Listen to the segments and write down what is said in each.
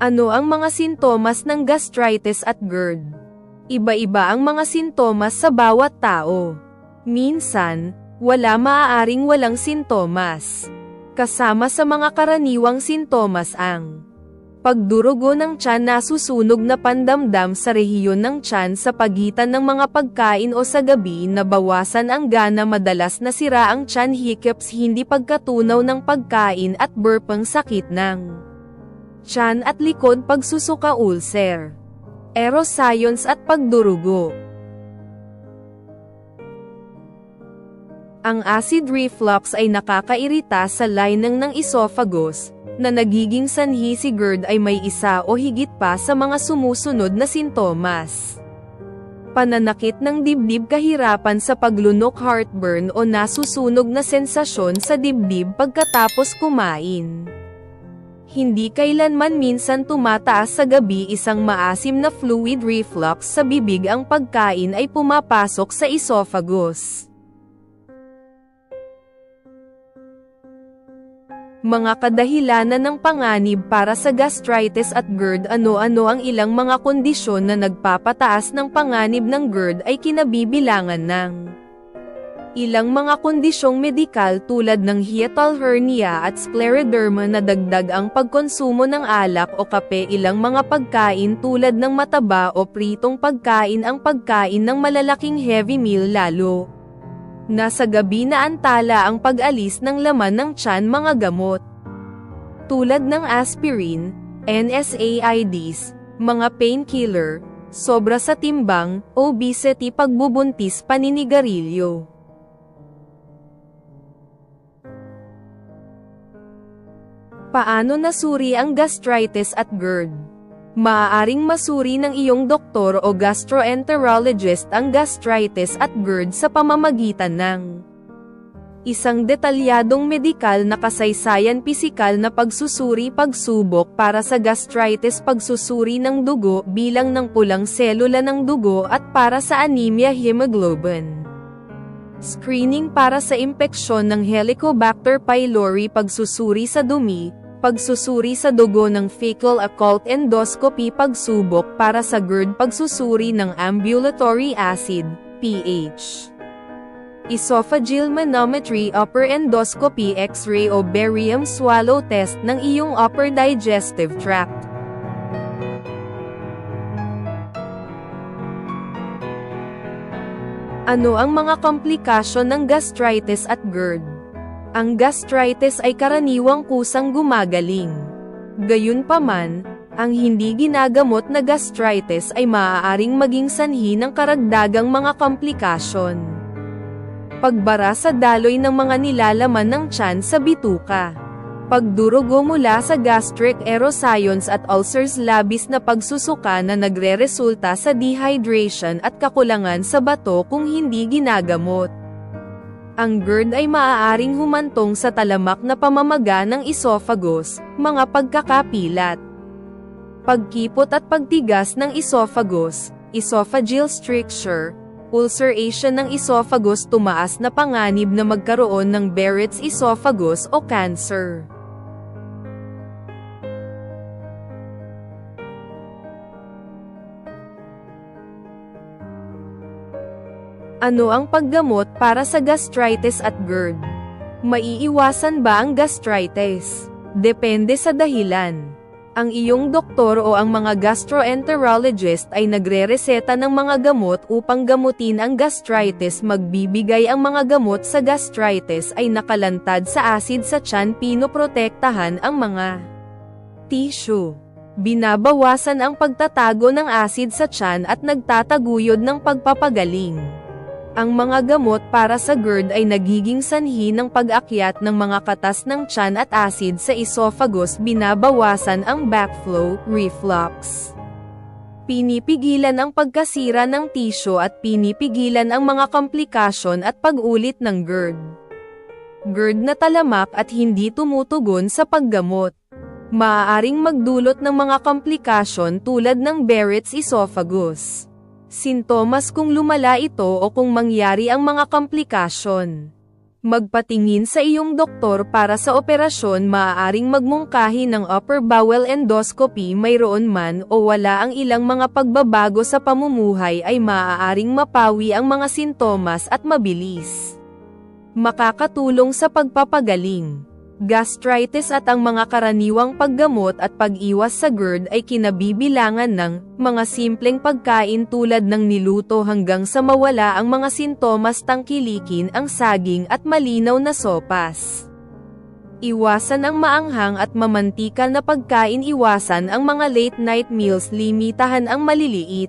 Ano ang mga sintomas ng gastritis at GERD? Iba-iba ang mga sintomas sa bawat tao. Minsan, wala maaaring walang sintomas. Kasama sa mga karaniwang sintomas ang Pagdurugo ng tiyan na susunog na pandamdam sa rehiyon ng tiyan sa pagitan ng mga pagkain o sa gabi na bawasan ang gana madalas na sira ang tiyan hiccups hindi pagkatunaw ng pagkain at burpang sakit ng tiyan at likod pagsusuka ulcer. Aeroscience at pagdurugo. Ang acid reflux ay nakakairita sa lining ng esophagus, na nagiging sanhi si GERD ay may isa o higit pa sa mga sumusunod na sintomas. Pananakit ng dibdib kahirapan sa paglunok heartburn o nasusunog na sensasyon sa dibdib pagkatapos kumain. Hindi kailanman minsan tumataas sa gabi isang maasim na fluid reflux sa bibig ang pagkain ay pumapasok sa esophagus. Mga kadahilanan ng panganib para sa gastritis at GERD Ano-ano ang ilang mga kondisyon na nagpapataas ng panganib ng GERD ay kinabibilangan ng ilang mga kondisyong medikal tulad ng hiatal hernia at scleroderma na dagdag ang pagkonsumo ng alak o kape ilang mga pagkain tulad ng mataba o pritong pagkain ang pagkain ng malalaking heavy meal lalo Nasa gabi na antala ang pag-alis ng laman ng tiyan mga gamot. Tulad ng aspirin, NSAIDs, mga painkiller, sobra sa timbang, obesity pagbubuntis paninigarilyo. Paano nasuri ang gastritis at GERD? Maaaring masuri ng iyong doktor o gastroenterologist ang gastritis at GERD sa pamamagitan ng isang detalyadong medikal na kasaysayan pisikal na pagsusuri pagsubok para sa gastritis pagsusuri ng dugo bilang ng pulang selula ng dugo at para sa anemia hemoglobin. Screening para sa impeksyon ng Helicobacter pylori pagsusuri sa dumi, pagsusuri sa dugo ng fecal occult endoscopy pagsubok para sa GERD pagsusuri ng ambulatory acid, pH. Esophageal manometry upper endoscopy x-ray o barium swallow test ng iyong upper digestive tract. Ano ang mga komplikasyon ng gastritis at GERD? Ang gastritis ay karaniwang kusang gumagaling. Gayunpaman, ang hindi ginagamot na gastritis ay maaaring maging sanhi ng karagdagang mga komplikasyon. Pagbara sa daloy ng mga nilalaman ng tiyan sa bituka. Pagdurugo mula sa gastric erosions at ulcers labis na pagsusuka na nagre-resulta sa dehydration at kakulangan sa bato kung hindi ginagamot. Ang GERD ay maaaring humantong sa talamak na pamamaga ng esophagus, mga pagkakapilat, pagkipot at pagtigas ng esophagus, esophageal stricture, ulceration ng esophagus tumaas na panganib na magkaroon ng Barrett's esophagus o cancer. Ano ang paggamot para sa gastritis at GERD? Maiiwasan ba ang gastritis? Depende sa dahilan. Ang iyong doktor o ang mga gastroenterologist ay nagre-reseta ng mga gamot upang gamutin ang gastritis magbibigay ang mga gamot sa gastritis ay nakalantad sa acid sa tiyan pinoprotektahan ang mga tissue. Binabawasan ang pagtatago ng acid sa tiyan at nagtataguyod ng pagpapagaling. Ang mga gamot para sa GERD ay nagiging sanhi ng pag-akyat ng mga katas ng tiyan at acid sa esophagus binabawasan ang backflow, reflux. Pinipigilan ang pagkasira ng tisyo at pinipigilan ang mga komplikasyon at pag-ulit ng GERD. GERD na talamak at hindi tumutugon sa paggamot. Maaaring magdulot ng mga komplikasyon tulad ng Barrett's esophagus sintomas kung lumala ito o kung mangyari ang mga komplikasyon. Magpatingin sa iyong doktor para sa operasyon maaaring magmungkahi ng upper bowel endoscopy mayroon man o wala ang ilang mga pagbabago sa pamumuhay ay maaaring mapawi ang mga sintomas at mabilis. Makakatulong sa pagpapagaling. Gastritis at ang mga karaniwang paggamot at pag-iwas sa GERD ay kinabibilangan ng mga simpleng pagkain tulad ng niluto hanggang sa mawala ang mga sintomas tangkilikin ang saging at malinaw na sopas. Iwasan ang maanghang at mamantikal na pagkain iwasan ang mga late night meals limitahan ang maliliit.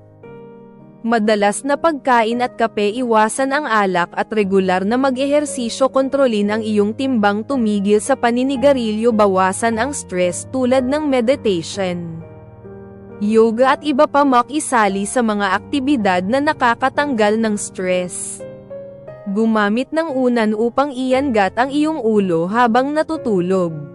Madalas na pagkain at kape iwasan ang alak at regular na mag-ehersisyo kontrolin ang iyong timbang tumigil sa paninigarilyo bawasan ang stress tulad ng meditation. Yoga at iba pa makisali sa mga aktibidad na nakakatanggal ng stress. Gumamit ng unan upang iyangat ang iyong ulo habang natutulog.